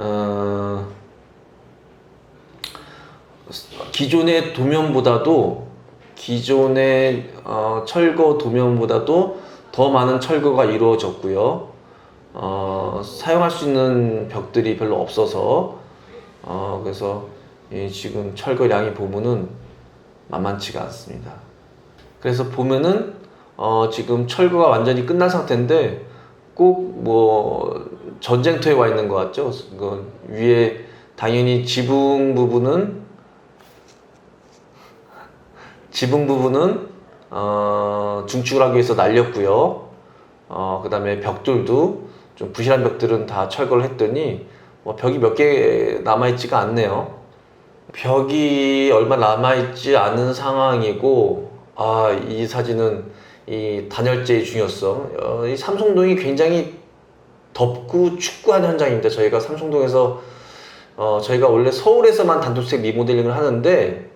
어, 기존의 도면보다도 기존의 어, 철거 도면보다도 더 많은 철거가 이루어졌고요. 어, 사용할 수 있는 벽들이 별로 없어서 어, 그래서 이 지금 철거량이 보면은 만만치가 않습니다. 그래서 보면은 어, 지금 철거가 완전히 끝난 상태인데 꼭 뭐 전쟁터에 와 있는 것 같죠? 그 위에 당연히 지붕 부분은 지붕 부분은 어, 중축을 하기 위해서 날렸고요. 어, 그 다음에 벽돌도 좀 부실한 벽들은 다 철거를 했더니 뭐 벽이 몇 개 남아 있지가 않네요. 벽이 얼마 남아 있지 않은 상황이고 아 이 사진은 이 단열재의 중요성 어, 이 삼성동이 굉장히 덥고 춥고한 현장입니다. 저희가 삼성동에서 어, 저희가 원래 서울에서만 단독주택 리모델링을 하는데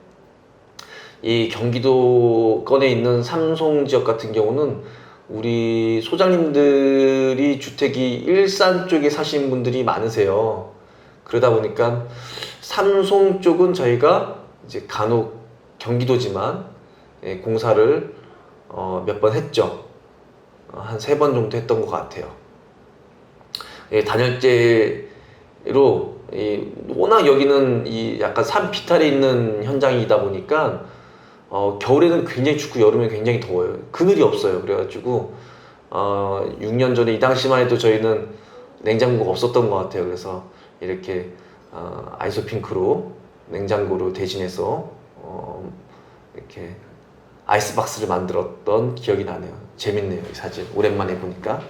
이 경기도권에 있는 삼성 지역 같은 경우는 우리 소장님들이 주택이 일산 쪽에 사시는 분들이 많으세요. 그러다 보니까 삼성 쪽은 저희가 이제 간혹 경기도지만 예, 공사를 어, 몇 번 했죠. 어, 한세 번 정도 했던 것 같아요. 예, 단열재로 이, 워낙 여기는 이 약간 산 비탈에 있는 현장이다 보니까 어, 겨울에는 굉장히 춥고 여름에 굉장히 더워요. 그늘이 없어요. 그래가지고 어, 6년 전에 이 당시만 해도 저희는 냉장고가 없었던 것 같아요. 그래서 이렇게 어, 아이소핑크로 냉장고를 대신해서 어, 이렇게 아이스박스를 만들었던 기억이 나네요. 재밌네요. 이 사진 오랜만에 보니까.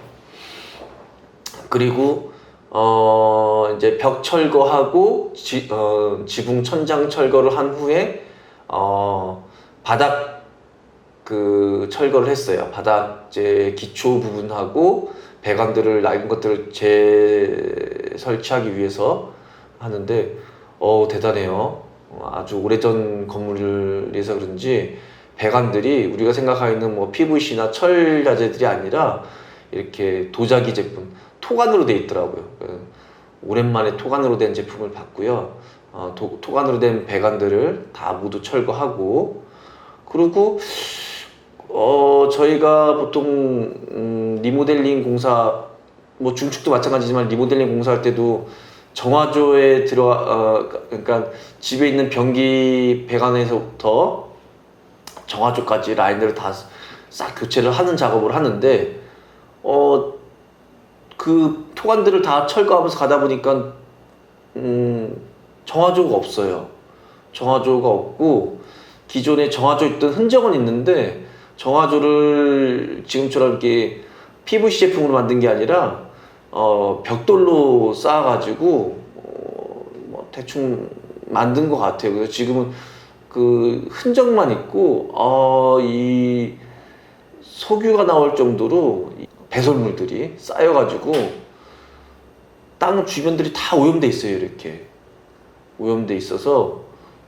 그리고 어 이제 벽 철거하고 지, 어, 지붕 천장 철거를 한 후에 어 바닥 그 철거를 했어요. 바닥 제 기초 부분하고 배관들을 낡은 것들을 재설치하기 위해서 하는데 어 대단해요. 어, 아주 오래전 건물이라서 그런지 배관들이 우리가 생각하는 뭐 PVC나 철 자재들이 아니라 이렇게 도자기 제품 토관으로 돼 있더라고요. 그 오랜만에 토관으로 된 제품을 봤고요. 어, 도, 토관으로 된 배관들을 다 모두 철거하고 그리고 어 저희가 보통 음, 리모델링 공사 뭐 중축도 마찬가지지만 리모델링 공사할 때도 정화조에 들어가 어, 그러니까 집에 있는 변기 배관에서부터 정화조까지 라인들을 다 싹 교체를 하는 작업을 하는데 어 그 토관들을 다 철거하면서 가다 보니까 음 정화조가 없어요. 정화조가 없고 기존에 정화조 있던 흔적은 있는데 정화조를 지금처럼 이렇게 PVC 제품으로 만든 게 아니라 어, 벽돌로 쌓아가지고 어, 뭐 대충 만든 것 같아요. 그래서 지금은 그 흔적만 있고 어, 이 석유가 나올 정도로 이 배설물들이 쌓여가지고 땅 주변들이 다 오염돼 있어요. 이렇게 오염돼 있어서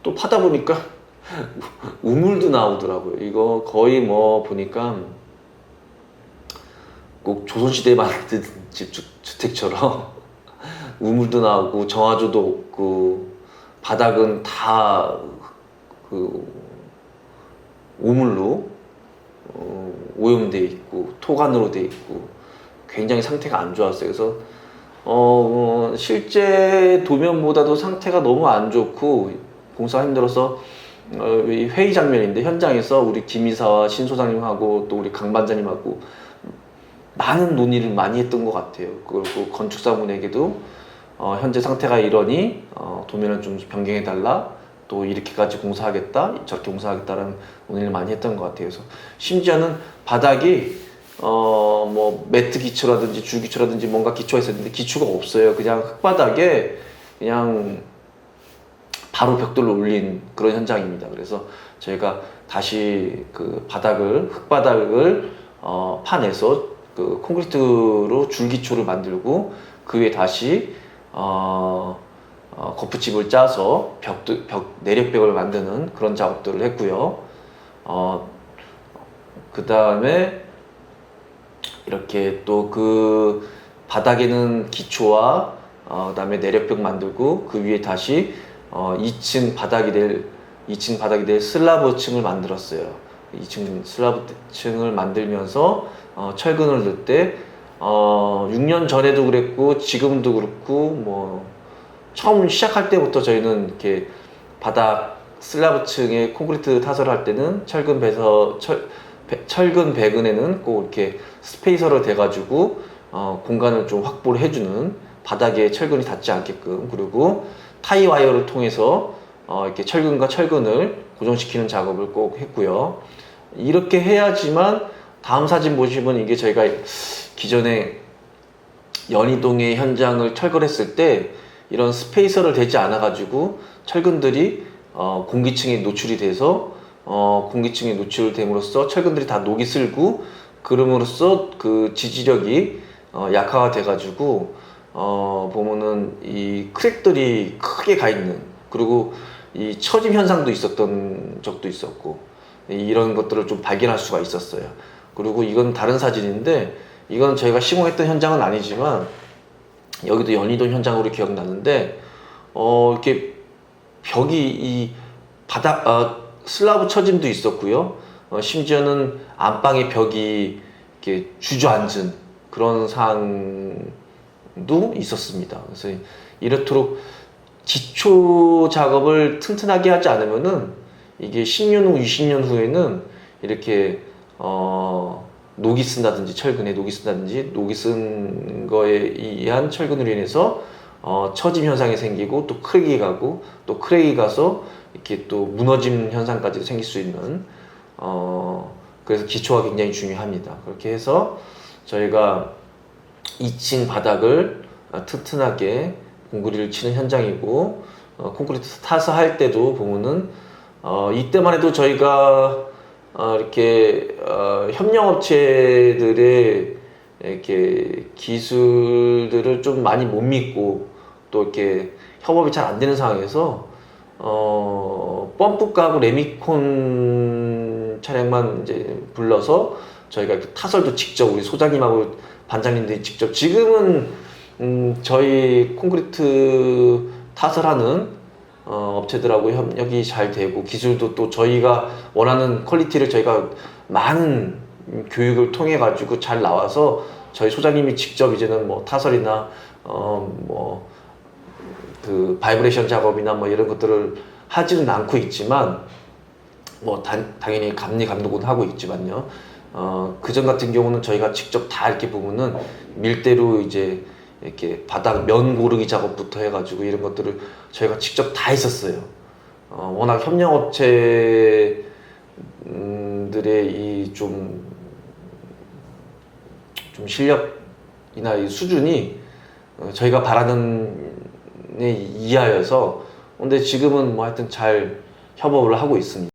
또 파다 보니까 우물도 나오더라고요. 이거 거의 뭐 보니까 꼭 조선시대에 만든 집 주, 주택처럼 우물도 나오고 정화조도 없고 바닥은 다 그 우물로 어, 오염돼 있고 토관으로 돼 있고 굉장히 상태가 안 좋았어요. 그래서 어, 실제 도면보다도 상태가 너무 안 좋고 공사가 힘들어서 어, 이 회의 장면인데 현장에서 우리 김 이사와 신 소장님하고 또 우리 강 반장님하고 많은 논의를 많이 했던 것 같아요. 그리고 건축사분에게도 어, 현재 상태가 이러니 어, 도면을 좀 변경해 달라. 또 이렇게까지 공사하겠다, 저렇게 공사하겠다라는 논의를 많이 했던 것 같아요. 그래서 심지어는 바닥이 어 뭐 매트 기초라든지 줄 기초라든지 뭔가 기초가 있었는데 기초가 없어요. 그냥 흙바닥에 그냥 바로 벽돌로 올린 그런 현장입니다. 그래서 저희가 다시 그 바닥을 흙바닥을 어, 파내서 그 콘크리트로 줄 기초를 만들고 그 위에 다시 어, 어, 거푸집을 짜서 벽, 벽 내력벽을 만드는 그런 작업들을 했고요. 어, 그 다음에 이렇게 또 그 바닥에는 기초와 어, 그다음에 내력벽 만들고 그 위에 다시 어, 2층 바닥이 될 2층 바닥이 될 슬라브층을 만들었어요. 2층 슬라브층을 만들면서 어, 철근을 넣을 때 어, 6년 전에도 그랬고 지금도 그렇고 뭐 처음 시작할 때부터 저희는 이렇게 바닥 슬라브층에 콘크리트 타설을 할 때는 철근 배서 철, 배- 철근 배근에는 꼭 이렇게 스페이서로 돼가지고 어, 공간을 좀 확보를 해주는 바닥에 철근이 닿지 않게끔 그리고 타이 와이어를 통해서 어, 이렇게 철근과 철근을 고정시키는 작업을 꼭 했고요. 이렇게 해야지만 다음 사진 보시면 이게 저희가 기존에 연희동의 현장을 철거했을 때 이런 스페이서를 대지 않아 가지고 철근들이 어, 공기층에 노출이 돼서 어, 공기층에 노출됨으로써 철근들이 다 녹이 슬고 그럼으로써 그 지지력이 어, 약화가 돼 가지고 어, 보면은 이 크랙들이 크게 가 있는 그리고 이 처짐 현상도 있었던 적도 있었고 이런 것들을 좀 발견할 수가 있었어요. 그리고 이건 다른 사진인데 이건 저희가 시공했던 현장은 아니지만 여기도 연희동 현장으로 기억나는데 어 이렇게 벽이 이 바닥 어, 슬라브 처짐도 있었고요. 어, 심지어는 안방의 벽이 이렇게 주저앉은 그런 상황도 있었습니다. 그래서 이렇도록 기초 작업을 튼튼하게 하지 않으면은 이게 10년 후, 20년 후에는 이렇게 어 녹이 쓴다든지 철근에 녹이 쓴다든지 녹이 쓴 거에 의한 철근으로 인해서 어 처짐 현상이 생기고 또 크랙이 가고 또 크랙이 가서 이렇게 또 무너짐 현상까지 생길 수 있는 어 그래서 기초가 굉장히 중요합니다. 그렇게 해서 저희가 2층 바닥을 어, 튼튼하게 공구리를 치는 현장이고 어, 콘크리트 타서 할 때도 보면은 어, 이때만 해도 저희가 어, 이렇게 어, 협력업체들의 이렇게 기술들을 좀 많이 못 믿고 또 이렇게 협업이 잘 안 되는 상황에서 어, 펌프 까고 레미콘 차량만 이제 불러서 저희가 그 타설도 직접 우리 소장님하고 반장님들이 직접 지금은 음, 저희 콘크리트 타설하는 어, 업체들하고 협력이 잘 되고 기술도 또 저희가 원하는 퀄리티를 저희가 많은 음, 교육을 통해 가지고 잘 나와서 저희 소장님이 직접 이제는 뭐 타설이나 어뭐 그 바이브레이션 작업이나 뭐 이런 것들을 하지는 않고 있지만 뭐 단, 당연히 감리 감독은 하고 있지만요. 어, 그전 같은 경우는 저희가 직접 다 이렇게 보면은 밀대로 이제 이렇게 바닥 면 고르기 작업부터 해가지고 이런 것들을 저희가 직접 다 했었어요. 어, 워낙 협력업체들의 이 좀 좀 실력이나 이 수준이 어, 저희가 바라는 에 이하여서 근데 지금은 뭐 하여튼 잘 협업을 하고 있습니다.